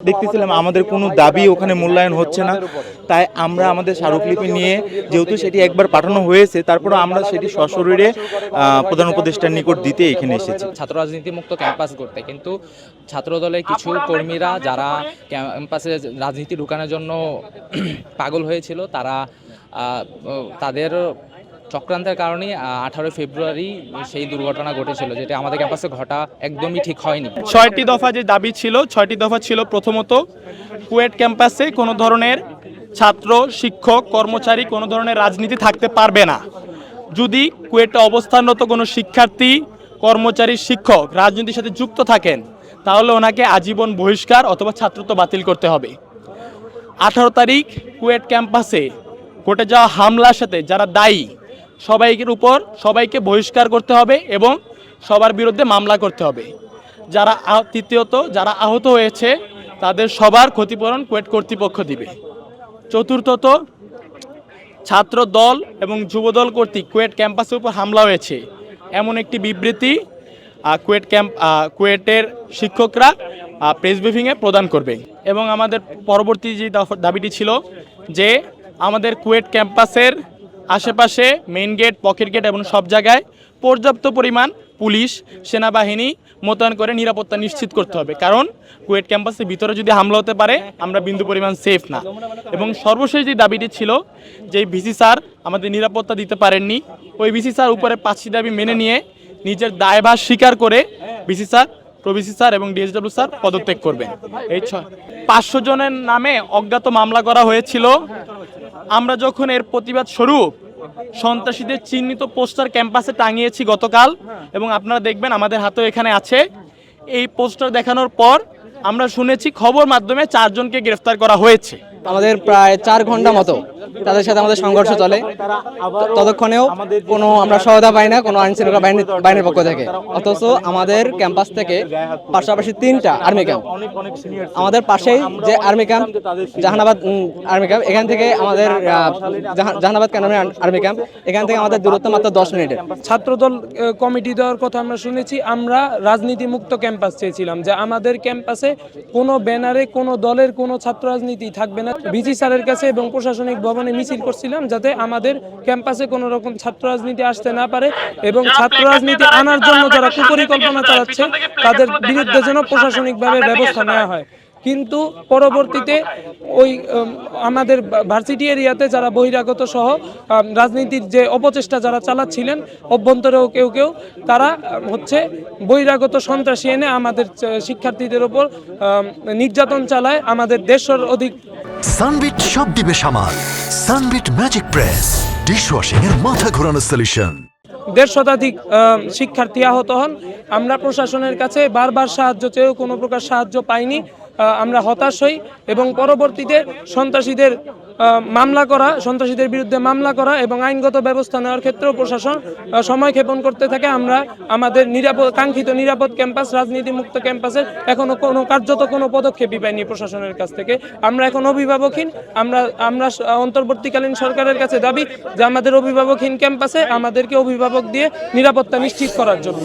দেখতেছিলাম আমাদের কোনো দাবি ওখানে মূল্যায়ন হচ্ছে না। তাই আমরা আমাদের স্মারকলিপি নিয়ে যেহেতু সেটি একবার পাঠানো হয়েছে তারপরে আমরা সেটি সশরীরে প্রধান উপদেষ্টার নিকট দিতে এখানে এসেছি। ছাত্র রাজনীতি মুক্ত ক্যাম্পাস করতে কিন্তু ছাত্রদলের কিছু কর্মীরা যারা ক্যাম্পাসে রাজনীতি ঢুকানোর জন্য পাগল হয়েছিল, তারা তাদের চক্রান্তের কারণে আঠারোই ফেব্রুয়ারি সেই দুর্ঘটনা ঘটেছিল, যেটা আমাদের ক্যাম্পাসে ঘটা একদমই ঠিক হয়নি। ছয়টি দফা যে দাবি ছিল, ছয়টি দফা ছিল প্রথমত কুয়েট ক্যাম্পাসে কোনো ধরনের ছাত্র, শিক্ষক, কর্মচারী কোনো ধরনের রাজনীতি থাকতে পারবে না। যদি কুয়েটে অবস্থানরত কোনো শিক্ষার্থী, কর্মচারী, শিক্ষক রাজনীতির সাথে যুক্ত থাকেন, তাহলে ওনাকে আজীবন বহিষ্কার অথবা ছাত্রত্ব বাতিল করতে হবে। আঠারো তারিখ কুয়েট ক্যাম্পাসে ঘটে যাওয়া হামলার সাথে যারা দায়ী সবাইকের উপর, সবাইকে বহিষ্কার করতে হবে এবং সবার বিরুদ্ধে মামলা করতে হবে। যারা তৃতীয়ত, যারা আহত হয়েছে, তাদের সবার ক্ষতিপূরণ কুয়েট কর্তৃপক্ষ দিবে। চতুর্থত ছাত্র দল এবং যুবদল কর্তৃক কুয়েট ক্যাম্পাসের উপর হামলা হয়েছে। এমন একটি বিবৃতি কুয়েট ক্যাম্প কুয়েটের শিক্ষকরা প্রেস ব্রিফিংয়ে প্রদান করবে। এবং আমাদের পরবর্তী যে দাবিটি ছিল যে আমাদের কুয়েট ক্যাম্পাসের আশেপাশে মেইন গেট পকেট গেট এবং সব জায়গায় পর্যাপ্ত পরিমাণ পুলিশ, সেনাবাহিনী মোতায়েন করে নিরাপত্তা নিশ্চিত করতে হবে। কারণ কুয়েট ক্যাম্পাসের ভিতরে যদি হামলা হতে পারে, আমরা বিন্দু পরিমাণ সেফ না। এবং সর্বশেষ যে দাবিটি ছিল যে ভিসি স্যার আমাদের নিরাপত্তা দিতে পারেননি, ওই ভিসি স্যার উপরে পাঁচটি দাবি মেনে নিয়ে নিজের দায়ভার স্বীকার করে VC sir, pro VC sir এবং ডিএসডব্লিউ স্যার পদত্যাগ করবেন। এই ছয় পাঁচশো জনের নামে অজ্ঞাত মামলা করা হয়েছিল। আমরা যখন এর প্রতিবাদ স্বরূপ সন্ত্রাসীদের চিহ্নিত পোস্টার ক্যাম্পাসে টাঙিয়েছি গতকাল, এবং আপনারা দেখবেন আমাদের হাতেও এখানে আছে, এই পোস্টার দেখানোর পর আমরা শুনেছি খবর মাধ্যমে চারজনকে গ্রেফতার করা হয়েছে। আমাদের প্রায় চার ঘণ্টা মতো তাদের সাথে আমাদের সংঘর্ষ চলে। ততক্ষণেও কোনো আমরা সহায়তা পাই না কোনো আইন শৃঙ্খলা বাহিনী বাহিনীর পক্ষ থেকে। অথচ আমাদের ক্যাম্পাস থেকে পাশাপাশি তিনটা আর্মি ক্যাম্প। আমাদের পাশেই যে army camp Jahanabad army camp এখান থেকে আমাদের জাহানাবাদ ক্যান্টনমেন্ট আর্মি ক্যাম্প। এখান থেকে আমাদের দূরত্ব মাত্র দশ মিনিটের। ছাত্রদল কমিটি দেওয়ার কথা আমরা শুনেছি আমরা রাজনীতি মুক্ত ক্যাম্পাস চেয়েছিলাম যে আমাদের ক্যাম্পাসে কোনো ব্যানারে কোনো দলের কোনো ছাত্র রাজনীতি থাকবে না। ভিসি স্যারের কাছে এবং প্রশাসনিক ভবনে মিছিল করছিলাম যাতে আমাদের ক্যাম্পাসে কোনো রকম ছাত্র রাজনীতি আসতে না পারে এবং ছাত্র রাজনীতি আনার জন্য যারা কুপরিকল্পনা চালাচ্ছে তাদের বিরুদ্ধে যেন প্রশাসনিকভাবে ব্যবস্থা নেওয়া হয়। কিন্তু পরবর্তীতে ওই আমাদের ভার্সিটি এরিয়াতে যারা বহিরাগত সহ রাজনীতির যে অপচেষ্টা যারা চালাচ্ছিলেন অভ্যন্তরেও কেউ কেউ তারা হচ্ছে বহিরাগত সন্ত্রাসী এনে আমাদের শিক্ষার্থীদের ওপর নির্যাতন চালায় আমাদের দেশের অধিক সানবিট সব দিবে সামাল সানবিট ম্যাজিক প্রেস ডিশওয়াশিং এর মাথা ঘোরানো সলিউশন দেড় শতাধিক শিক্ষার্থী আহত হন। আমরা প্রশাসনের কাছে বারবার সাহায্য চেয়েও কোনো প্রকার সাহায্য পাইনি। আমরা হতাশ হই এবং পরবর্তীতে সন্ত্রাসীদের মামলা করা, সন্ত্রাসীদের বিরুদ্ধে মামলা করা এবং আইনগত ব্যবস্থা নেওয়ার ক্ষেত্রেও প্রশাসন সময় ক্ষেপণ করতে থাকে। আমরা আমাদের নিরাপদ, কাঙ্ক্ষিত নিরাপদ ক্যাম্পাস রাজনীতি মুক্ত ক্যাম্পাসে এখনও কোনো, কার্যত কোনো পদক্ষেপই পাইনি প্রশাসনের কাছ থেকে। আমরা এখন অভিভাবকহীন। আমরা আমরা অন্তর্বর্তীকালীন সরকারের কাছে দাবি যে আমাদের অভিভাবকহীন ক্যাম্পাসে আমাদেরকে অভিভাবক দিয়ে নিরাপত্তা নিশ্চিত করার জন্য।